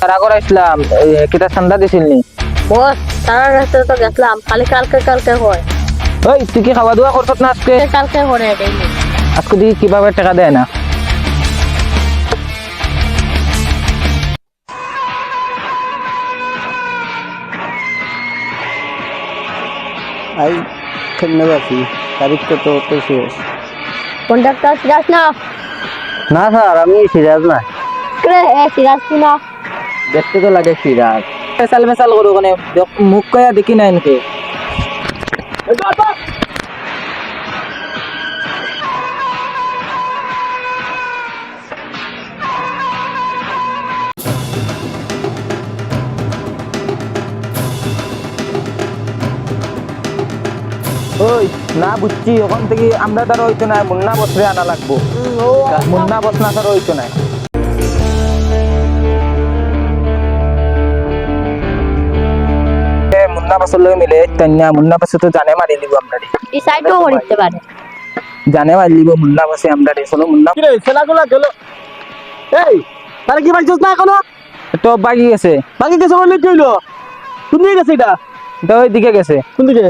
তারা করে আসলাম কিতা ঠান্ডা দিছিল নি? বস সারা রাস্তা তো গেছিলাম খালি কালকে কালকে হয়। ওই তুই কি খাওয়া দাওয়া করছত না আজকে? কালকে করে আজকে দিকে কীভাবে টাকা দেয় না। আই যাচ্ছি তারিখ তো তো তো শেষ। কন্ডাক্টর সিরাজ না? না স্যার আমি সিরাজ না। কে এ সিরাজ না দেখতে তো লাগে সিরাজ। মেসাল করো মানে মুখ কয়া দেখি নাই নাকি? ওই না বুঝছি ওখান থেকে আমরা তার হইতো না মুন্না বসরে আনা লাগবো। মুন্না বস না তার হইতো না লগে মিলে তন্যা মুন্না বসে তো জানে মারি লিব আমরা রে। এই সাইডও করতে পারে জানে মারি লিব মুন্না বসে আমরা রে চলো মুন্না কিরে ছেলাগুলা গেল এই তাহলে কি পাইছস না এখনও তো বাগি গেছে। বাকি গেছে বলে কি হইল? কোন দিকে গেছে এটা এটা ওই দিকে গেছে। কোন দিকে?